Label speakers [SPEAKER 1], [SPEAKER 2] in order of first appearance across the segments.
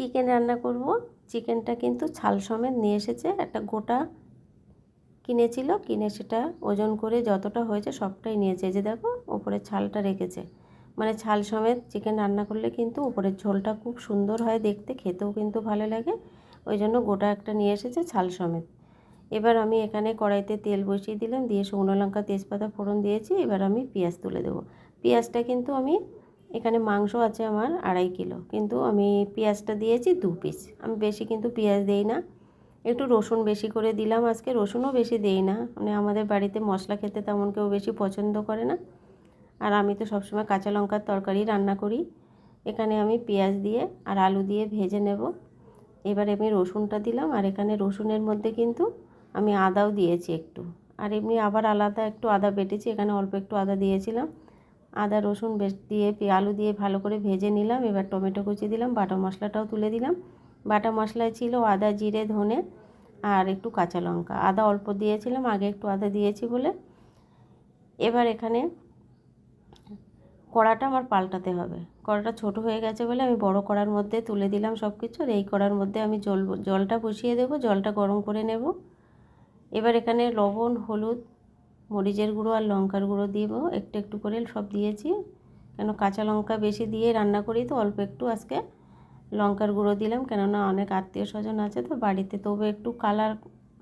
[SPEAKER 1] Chicken রান্না করব। চিকেনটা কিন্তু ছাল সমেত নিয়ে এসেছে। একটা গোটা কিনেছিল, কিনে সেটা ওজন করে যতটা হয়েছে সবটাই নিয়েছে। যে দেখো, ওপরে ছালটা রেখেছে। মানে ছাল সমেত চিকেন রান্না করলে কিন্তু উপরের ঝোলটা খুব সুন্দর হয় দেখতে, খেতেও কিন্তু ভালো লাগে। ওই জন্য গোটা একটা নিয়ে এসেছে ছাল সমেত। এবার আমি এখানে কড়াইতে তেল বসিয়ে দিলাম, দিয়ে শুকনো লঙ্কা, তেজপাতা ফোড়ন দিয়েছি। এবার আমি পেঁয়াজ তুলে দেবো। পেঁয়াজটা কিন্তু আমি এখানে মাংস আছে আমার আড়াই কিলো। কিন্তু আমি পেঁয়াজটা দিয়েছি দু পিস। আমি বেশি কিন্তু পেঁয়াজ দেই না। একটু রসুন বেশি করে দিলাম আজকে, রসুনও বেশি দেই না। মানে আমাদের বাড়িতে মশলা খেতে তেমন কেউ বেশি পছন্দ করে না। আর আমি তো সবসময় কাঁচা লঙ্কার তরকারি রান্না করি। এখানে আমি পেঁয়াজ দিয়ে আর আলু দিয়ে ভেজে নেব। এবারে আমি রসুনটা দিলাম আর এখানে রসুনের মধ্যে কিন্তু আমি আদাও দিয়েছি একটু। আর এমনি আবার আলাদা একটু আদা বেটেছি, এখানে অল্প একটু আদা দিয়েছিলাম। আদা, রসুন দিয়ে আলু দিয়ে ভালো করে ভেজে নিলাম। এবার টমেটো কুচি দিলাম, বাটা মশলাটাও তুলে দিলাম। বাটা মশলায় ছিল আদা, জিরে, ধনে আর একটু কাঁচা লঙ্কা। আদা অল্প দিয়েছিলাম, আগে একটু আদা দিয়েছি বলে। এবার এখানে কড়াটা আমার পাল্টাতে হবে। কড়াটা ছোট হয়ে গেছে বলে আমি বড় কড়ার মধ্যে তুলে দিলাম সব কিছু আর এই কড়ার মধ্যে আমি জল জলটা বসিয়ে দেবো। জলটা গরম করে নেব। এবার এখানে লবণ, হলুদ মরিচের গুঁড়ো আর লঙ্কার গুঁড়ো দিব একটু একটু করে সব দিয়েছি। কেন কাঁচা লঙ্কা বেশি দিয়ে রান্না করি তো, অল্প একটু আজকে লঙ্কার গুঁড়ো দিলাম। কেননা অনেক আত্মীয় স্বজন আছে তো বাড়িতে, তবু একটু কালার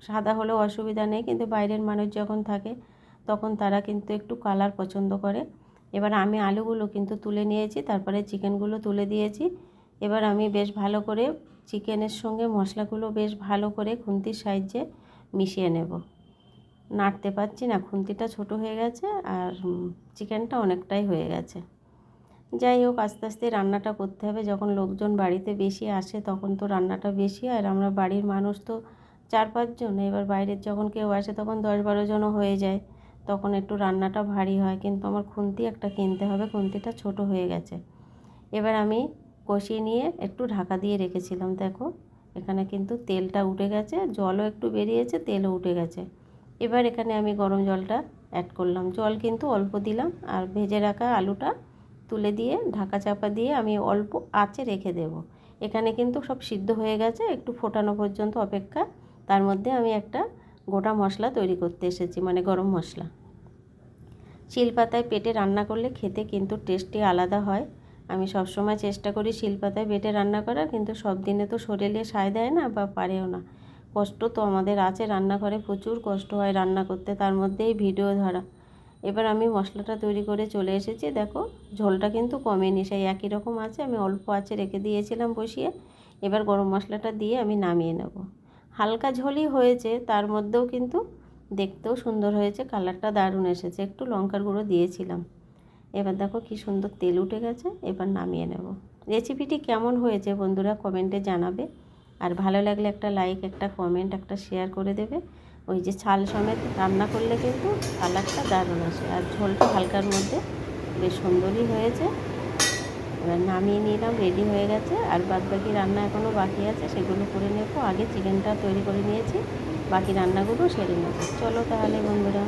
[SPEAKER 1] সাদা হলেও অসুবিধা নেই। কিন্তু বাইরের মানুষ যখন থাকে, তখন তারা কিন্তু একটু কালার পছন্দ করে। এবার আমি আলুগুলো কিন্তু তুলে নিয়েছি, তারপরে চিকেনগুলো তুলে দিয়েছি। এবার আমি বেশ ভালো করে চিকেনের সঙ্গে মশলাগুলো বেশ ভালো করে খুন্তির সাহায্যে মিশিয়ে নেব। নাড়তে পারছি না, খুন্তিটা ছোট হয়ে গেছে আর চিকেনটা অনেকটাই হয়ে গেছে। যাই হোক, আস্তে আস্তে রান্নাটা করতে হবে। যখন লোকজন বাড়িতে বেশি আসে তখন তো রান্নাটা বেশি আর আমরা বাড়ির মানুষ তো চার পাঁচজন এবার বাইরের যখন কেউ আসে তখন দশ বারো জনও হয়ে যায়। তখন একটু রান্নাটা ভারী হয়, কিন্তু আমার খুন্তি একটা কিনতে হবে, খুন্তিটা ছোট হয়ে গেছে। এবার আমি কষিয়ে নিয়ে একটু ঢাকা দিয়ে রেখেছিলাম, দেখো। এখানে কিন্তু তেলটা উঠে গেছে, জলও একটু বেরিয়েছে, তেলও উঠে গেছে। এবার এখানে আমি গরম জলটা অ্যাড করলাম। জল কিন্তু অল্প দিলাম আর ভেজে রাখা আলুটা তুলে দিয়ে ঢাকা চাপা দিয়ে আমি অল্প আঁচে রেখে দেব। এখানে কিন্তু সব সিদ্ধ হয়ে গেছে, একটু ফোটানো পর্যন্ত অপেক্ষা। তার মধ্যে আমি একটা গোটা মশলা তৈরি করতে এসেছি মানে গরম মশলা। শিলপাতায় পেটে রান্না করলে খেতে কিন্তু টেস্টই আলাদা হয়। আমি সবসময় চেষ্টা করি শিলপাতায় বেটে রান্না করার, কিন্তু সব দিনে তো শরীরে সায় দেয় না বা পারেও না। কষ্ট তো আমাদের আছে, রান্নাঘরে প্রচুর কষ্ট হয় রান্না করতে, তার মধ্যেই ভিডিও ধরা। এবার আমি মশলাটা তৈরি করে চলে এসেছি, দেখো ঝোলটা কিন্তু কমেনি, সেই একই রকম আছে, আমি অল্প আছে রেখে দিয়েছিলাম বসিয়ে। এবার গরম মশলাটা দিয়ে আমি নামিয়ে নেব। হালকা ঝোলই হয়েছে, তার মধ্যেও কিন্তু দেখতেও সুন্দর হয়েছে, কালারটা দারুণ এসেছে, একটু লঙ্কার গুঁড়ো দিয়েছিলাম। এবার দেখো কি সুন্দর তেল উঠে গেছে, এবার নামিয়ে নেব। রেসিপিটি কেমন হয়েছে বন্ধুরা কমেন্টে জানাবে। আর ভালো লাগলে একটা লাইক একটা কমেন্ট একটা শেয়ার করে দেবে। ওই যে ছাল সমেত রান্না করলে কিন্তু কালারটা দারুণ আসে। আর ঝোলটা হালকার মধ্যে বেশ সুন্দরই হয়েছে। এবার নামিয়ে নিলাম রেডি হয়ে গেছে। আর বাদ বাকি রান্না এখনও বাকি আছে, সেগুলো করে নেব। আগে চিকেনটা তৈরি করে নিয়েছি। বাকি রান্নাগুলো সেরে নেব। চলো তাহলে বন্ধুরা।